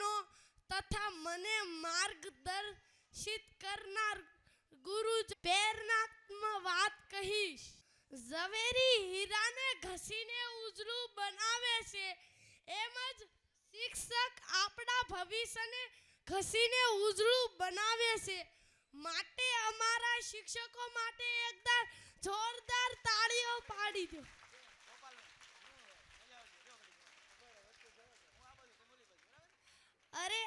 યુવાનો તથા મને માર્ગદર્શિત કરનાર ગુરુ પ્રેરણાત્મક વાત કહીશ. ઝવેરી હીરાને ઘસીને ઉજળું બનાવે છે. એમ જ શિક્ષક આપણા ભવિષ્યને ઘસીને ઉજળું બનાવે છે. માટે અમારા શિક્ષકો માટે એકદમ જોરદાર તાળીઓ પાડી દો અરે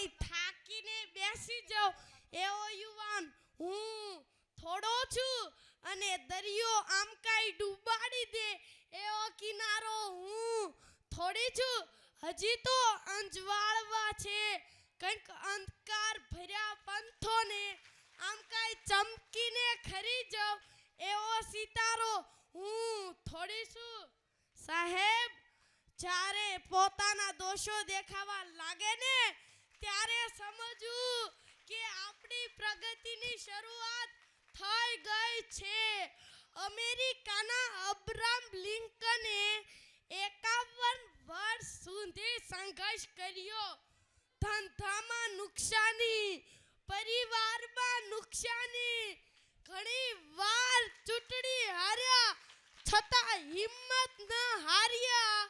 કઈ થાકીને બેસી જાઓ એવો યુવાન હું થોડો છું અને દરિયો આમ કાઈ ડૂબાડી દે એવો કિનારો હું થોડી છું. હજી તો અંજવાળવા છે. કંઈક અંધકાર ભર્યા પંથોને આમ કાંઈ ચમકીને ખરી જાઉં. એવો સિતારો હું થોડી છું. સાહેબ, જ્યારે પોતાના દોષો દેખાવા લાગે ને ત્યારે સમજવું કે આપણી પ્રગતિની શરૂઆત થઈ ગઈ છે. અમેરિકાના અબ્રામ લિંકને એકાવન વર્ષ સુધી સંઘર્ષ કર્યો. ધંધામાં નુકસાની, પરિવારમાં નુકસાની, ઘણી વાર ચૂંટણી હાર્યા છતાં હિંમત ન હાર્યા.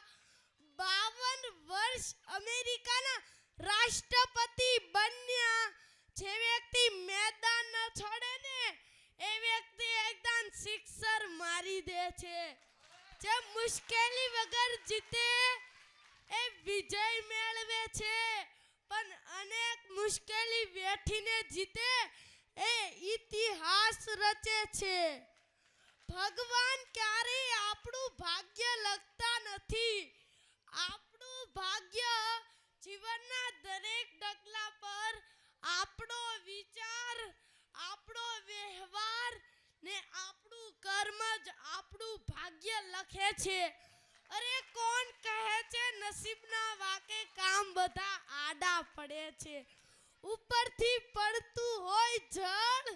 બાવન વર્ષ અમેરિકાના રાષ્ટ્રપતિ બન્યા. જે વ્યક્તિ મેદાન ન છોડે ને, એ વ્યક્તિ એકદમ સિક્સર મારી દે છે. જે મુશ્કેલી વગર જીતે, એ વિજય મેળવે છે. પણ અનેક મુશ્કેલી વેઠીને જીતે, એ ઇતિહાસ રચે છે. ભગવાન ક્યારેય આપણું ભાગ્ય લખતા નથી. આપણું ભાગ્ય જીવનના દરેક ડગલા પર આપણો વિચાર આપણો વ્યવહાર ને આપણું કર્મ જ આપણું ભાગ્ય લખે છે. અરે કોણ કહે છે નસીબના વાકે કામ બધા આડા પડે છે. ઉપરથી પડતું હોય જળ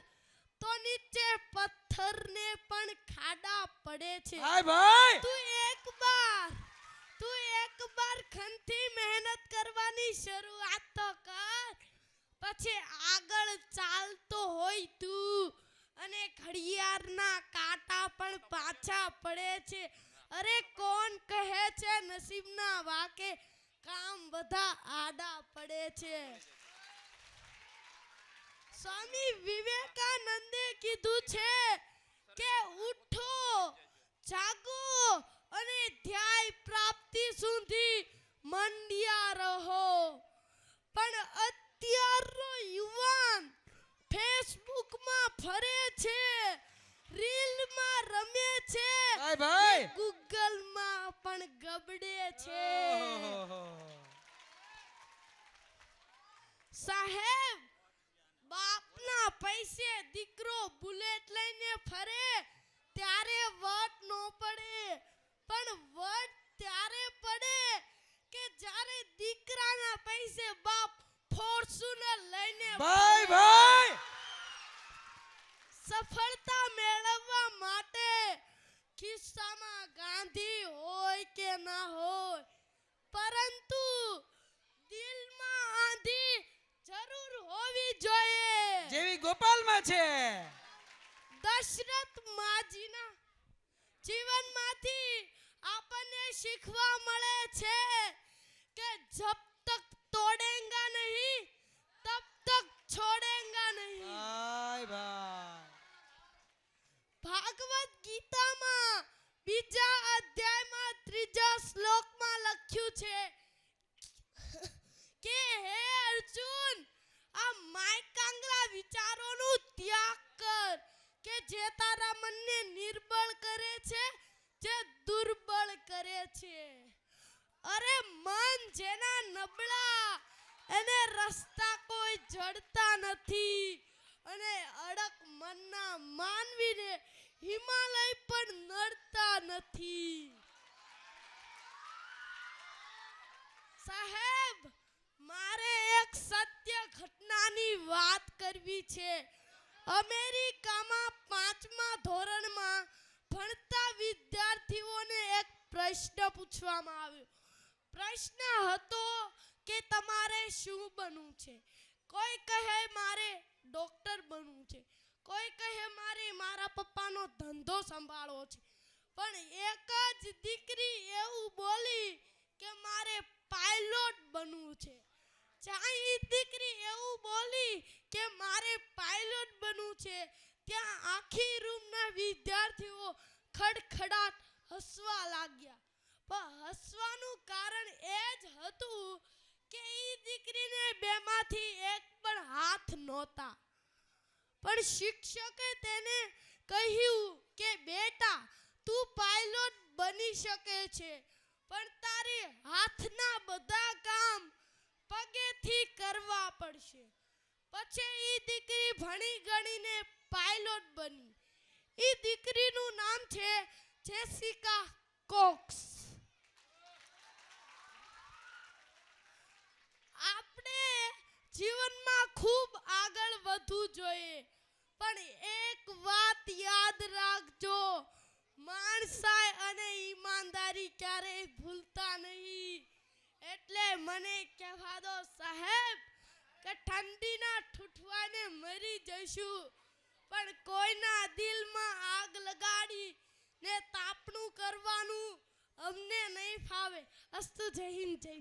તો નીચે પથ્થરને પણ ખાડા પડે છે. હાય ભાઈ! તું એક બાર તું એક બાર ખંતી મહેનત કરવાની શરૂઆત તો કર. પછી આગળ ચાલતો હોય તું અને ઘડિયાળના કાંટા પણ પાછા પડે છે. અરે કોણ કહે છે નસીબના વાકે કામ બધા આડા પડે છે. સ્વામી વિવેકાનંદે કીધું છે કે ઉઠો, જાગો અને ધ્યાય પ્રાપ્તિ સુધી મંડિયા રહો. પણ અત્યારનો યુવાન ફેસબુકમાં ફરે છે. રીલમાં રમે છે. ભાઈ. ભાઈ ગૂગલમાં પણ ગબડે છે. સાહેબ બાપના પૈસે દીકરો બુલેટ લઈને ફરે ત્યારે વટ નો પડે. પણ વટ ત્યારે પડે કે જ્યારે દીકરાના પૈસે બાપ ફોર્ચ્યુનર લઈને ભાઈ ભાઈ સફળતા મેળવવા માટે ખિસ્સામાં ગાંધી હોય કે ના હોય પરંતુ દિલમાં આંધી જરૂર હોવી જોઈએ. જેવી ગોપાલમાં છે. દશરથ માજીના જીવનમાંથી આપણને શીખવા મળે છે કે જબ તક તોડેંગા નહીં તબ તક છોડેંગા નહીં ભાઈ ભાઈ ભાગવત ગીતામાં બીજા અધ્યાયમાં ત્રીજા શ્લોકમાં લખ્યું છે કે હે અર્જુન આ માયકાંગલા વિચારોનું ત્યાગ કર કે જે તારા મનને નિર્બળ કરે છે જે દુર્બળ કરે છે અરે મન જેના નબળા એને રસ્તા કોઈ જડતા નથી. અને અડક મનના માનવીને હિમાલય પણ નડતા નથી. સાહેબ, મારે એક સત્ય ઘટનાની વાત કરવી છે. અમેરિકામાં પાંચમા ધોરણમાં ભણતા વિદ્યાર્થીઓને એક પ્રશ્ન પૂછવામાં આવ્યો. પ્રશ્ન હતો કે તમારે શું બનવું છે? કોઈ કહે મારે ડોક્ટર બનવું છે. કોઈ કહે મારે મારા પપ્પાનો ધંધો સંભાળવો છે. પણ એક જ દીકરી એવું બોલી કે મારે પાયલોટ બનવું છે. જ્યાં ઈ દીકરી એવું બોલી કે મારે પાયલોટ બનવું છે. ત્યાં આખી રૂમના વિદ્યાર્થીઓ ખડખડાટ હસવા લાગ્યા. પણ હસવાનું કારણ એ જ હતું કે એ દીકરીને બેમાંથી એક પણ હાથ નહોતા. પણ શિક્ષકે તેને કહ્યું કે, બેટા, તું પાયલોટ બની શકે છે, પણ તારે હાથના બધા કામ પગેથી કરવા પડશે. પછી એ દીકરી ભણી ગણીને પાયલોટ બની. એ દીકરીનું નામ છે જેસિકા કોક્સ આપણે જીવનમાં ખૂબ આગળ વધવું જોઈએ. પણ એક વાત યાદ રાખજો માણસાઈ અને ઈમાનદારી ક્યારેય ભૂલતા નહીં. એટલે મને કહેવા દો, સાહેબ, કે ઠંડીના ઠૂઠવાને મરી જઈશું, પણ કોઈના દિલમાં આગ લગાડી ને તાપણું કરવાનું અમને નહીં ફાવે. અસ્તુ જય હિન્દ, જય